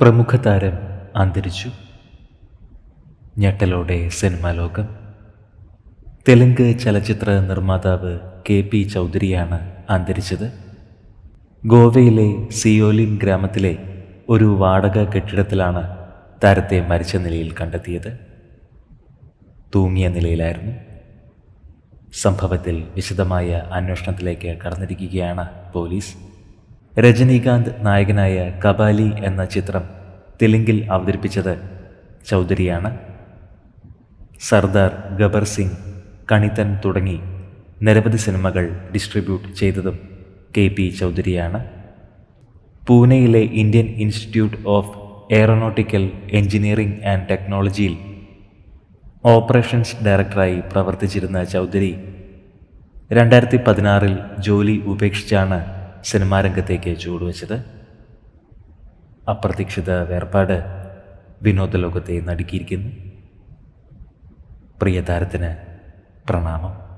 പ്രമുഖ താരം അന്തരിച്ചു. ഞെട്ടലോടെ സിനിമാ ലോകം. തെലുങ്ക് ചലച്ചിത്ര നിർമ്മാതാവ് കെ പി ചൗധരിയാണ് അന്തരിച്ചത്. ഗോവയിലെ സിയോലിൻ ഗ്രാമത്തിലെ ഒരു വാടക കെട്ടിടത്തിലാണ് താരത്തെ മരിച്ച നിലയിൽ കണ്ടെത്തിയത്. തൂങ്ങിയ നിലയിലായിരുന്നു. സംഭവത്തിൽ വിശദമായ അന്വേഷണത്തിലേക്ക് കടന്നിരിക്കുകയാണ് പോലീസ്. രജനീകാന്ത് നായകനായ കബാലി എന്ന ചിത്രം തെലുങ്കിൽ അവതരിപ്പിച്ചത് ചൗധരിയാണ്. സർദാർ ഗബർ സിംഗ് കണിതൻ തുടങ്ങി നിരവധി സിനിമകൾ ഡിസ്ട്രിബ്യൂട്ട് ചെയ്തതും കെ പി ചൗധരിയാണ്. പൂനെയിലെ Indian Institute of Aeronautical Engineering and ടെക്നോളജിയിൽ ഓപ്പറേഷൻസ് ഡയറക്ടറായി പ്രവർത്തിച്ചിരുന്ന ചൗധരി രണ്ടായിരത്തി പതിനാറിൽ ജോലി ഉപേക്ഷിച്ചാണ് സിനിമാ രംഗത്തേക്ക് ചുവടുവെച്ചത് അപ്രതീക്ഷിത വേർപാട് വിനോദ ലോകത്തെ നടുക്കിയിരിക്കുന്നു. പ്രിയതാരത്തിന് പ്രണാമം.